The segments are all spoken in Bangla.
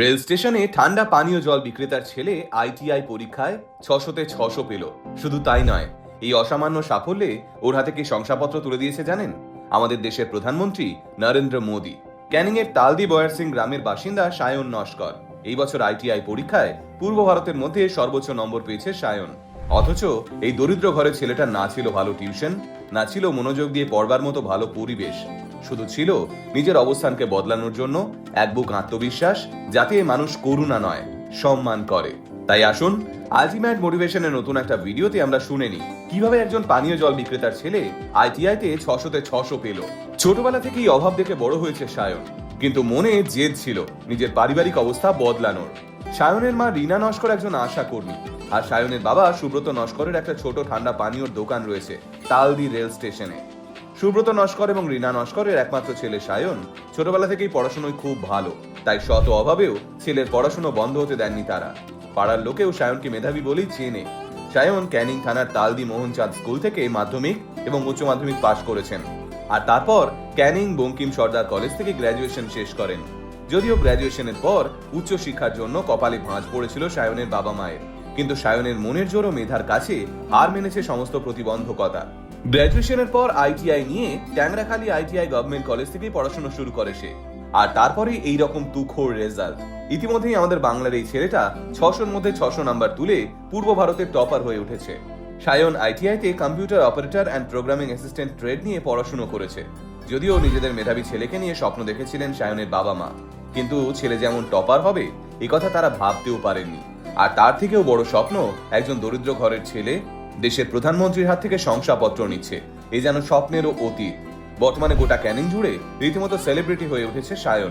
রেল স্টেশনে ঠান্ডা পানীয় জল বিক্রেতার ছেলে আইটিআই পরীক্ষায় ছশোতে ছশো পেল। শুধু তাই নয়, এই অসামান্য সাফল্যে ওর হাতে কি শংসাপত্র তুলে দিয়েছে জানেন? আমাদের দেশের প্রধানমন্ত্রী নরেন্দ্র মোদী। ক্যানিং এর তালদি বয়ার সিং গ্রামের বাসিন্দা সায়ন নস্কর। এই বছর আইটিআই পরীক্ষায় পূর্ব ভারতের মধ্যে সর্বোচ্চ নম্বর পেয়েছে সায়ন। অথচ এই দরিদ্র ঘরের ছেলেটার না ছিল ভালো টিউশন, না ছিল মনোযোগ দিয়ে পড়বার মতো ভালো পরিবেশ। শুধু ছিল নিজের অবস্থানকে বদলানোর জন্য এক বুক আত্মবিশ্বাস যাতে মানুষ করুণা নয়, সম্মান করে। তাই আসুন আলটিমেট মোটিভেশনের নতুন একটা ভিডিওতে আমরা শুনে নিই, কীভাবে একজন পানীয় জল বিক্রেতার ছেলে আইটিআইতে ছশোতে ছশো পেল। ছোটবেলা থেকেই অভাব দেখে বড় হয়েছে সায়ন, কিন্তু মনে জেদ ছিল নিজের পারিবারিক অবস্থা বদলানোর। সায়নের মা রিনা নস্কর একজন আশা কর্মী আর সায়নের বাবা সুব্রত নস্করের একটা ছোট ঠান্ডা পানীয়র দোকান রয়েছে, তালদি রেল স্টেশনে। সুব্রত নস্কর এবং রিনা নস্করের একমাত্র ছেলে সায়ন ছোটবেলা থেকেই পড়াশোনায় খুব ভালো, তাই শত অভাবেও ছেলের পড়াশোনা বন্ধ হতে দেননি তারা। পাড়ার লোকেও সায়নকে মেধাবী বলেই চেনে। সায়ন ক্যানিং থানার তালদি মোহনচাঁদ স্কুল থেকে মাধ্যমিক এবং উচ্চ মাধ্যমিক পাশ করেছেন। আর তারপর ক্যানিং বঙ্কিম সর্দার কলেজ থেকে গ্র্যাজুয়েশন শেষ করেন। যদিও গ্র্যাজুয়েশনের পর উচ্চ শিক্ষার জন্য কপালে ভাঁজ পড়েছিল সায়নের বাবা মায়ের কিন্তু সায়নের মনের জোর ও মেধার কাছে হার মেনেছে সমস্ত প্রতিবন্ধকতা। গ্র্যাজুয়েশনের পর আইটিআই নিয়ে ট্যাংরাখালী আইটিআই গভর্নমেন্ট কলেজ থেকেই পড়াশোনা শুরু করে সে। আর তারপরে এই রকম তুখোর রেজাল্ট ইতিমধ্যেই আমাদের বাংলার এই ছেলেটা ছশোর মধ্যে ছশো নাম্বার তুলে পূর্ব ভারতের টপার হয়ে উঠেছে। Sayan আইটিআইতে computer operator and programming assistant trade নিয়ে পড়াশুনো করেছে। যদিও নিজেদের মেধাবী ছেলেকে নিয়ে স্বপ্ন দেখেছিলেন সায়নের বাবা মা। কিন্তু ছেলে যেমন টপার হবে, এ কথা তারা ভাবতেও পারেননি। আর তার থেকেও বড় স্বপ্ন একজন দরিদ্র ঘরের ছেলে দেশের প্রধানমন্ত্রীর হাত থেকে শংসাপত্র নিচ্ছে। এ যেন স্বপ্নেরও অতীত। বর্তমানে গোটা ক্যানিং জুড়ে রীতিমতো সেলিব্রিটি হয়ে উঠেছে সায়ন।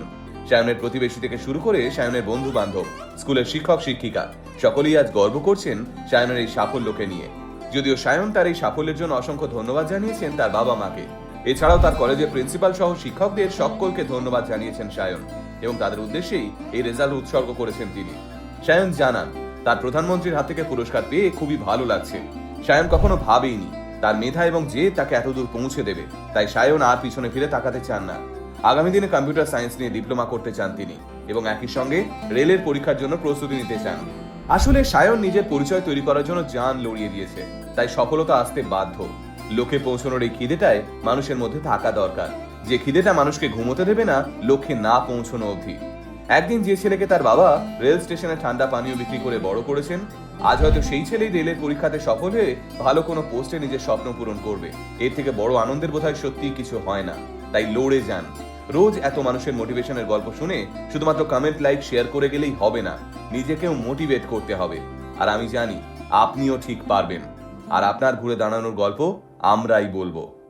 সায়নের প্রতিবেশী থেকে শুরু করে সায়নের বন্ধু বান্ধব স্কুলের শিক্ষক, শিক্ষিকা, সকলেই আজ গর্ব করছেন সায়নের এই সাফল্যকে নিয়ে। যদিও সায়ন তার এই সাফল্যের জন্য অসংখ্য ধন্যবাদ জানিয়েছেন তার বাবা মাকে। এছাড়াও তার কলেজের প্রিন্সিপাল সহ শিক্ষকদের সকলকে ধন্যবাদ জানিয়েছেন সায়ন এবং তাদের উদ্দেশ্যেই এই রেজাল্ট উৎসর্গ করেছেন তিনি। সায়ন জানান, তার প্রধানমন্ত্রীর হাত থেকে পুরস্কার পেয়ে খুবই ভালো লাগছে। সায়ন কখনো ভাবেইনি। তার মেধা এবং যে তাকে এতদূর পৌঁছে দেবে, তাই সায়ন আর পিছনে ফিরে তাকাতে চান না। আগামী দিনে কম্পিউটার সায়েন্স নিয়ে ডিপ্লোমা করতে চান তিনি এবং একই সঙ্গে রেলের পরীক্ষার জন্য প্রস্তুতি নিতে চান। আসলে সায়ন নিজের পরিচয় তৈরি করার জন্য জান লড়িয়ে দিয়েছে, তাই সফলতা আসতে বাধ্য। লোকে পৌঁছানোর এই খিদেটায় মানুষের মধ্যে থাকা দরকার। যে খিদেটা মানুষকে ঘুমোতে দেবে না, লক্ষ্যে না পৌঁছানো অবধি। একদিন যে ছেলেকে তার বাবা রেল স্টেশনে ঠান্ডা পানীয় বিক্রি করে বড় করেছেন আজ হয়তো সেই ছেলেই রেলের পরীক্ষাতে সফল হয়ে ভালো কোনো পোস্টে নিজের স্বপ্ন পূরণ করবে। এর থেকে বড় আনন্দের বোধহয় সত্যি কিছু হয় না। তাই লড়ে যান। রোজ এত মানুষের মোটিভেশনের গল্প শুনে শুধুমাত্র কমেন্ট লাইক শেয়ার করে গেলেই হবে না। নিজেকেও মোটিভেট করতে হবে। আর আমি জানি, আপনিও ঠিক পারবেন। আর আপনার ঘুরে দাঁড়ানোর গল্প আমরাই বলব।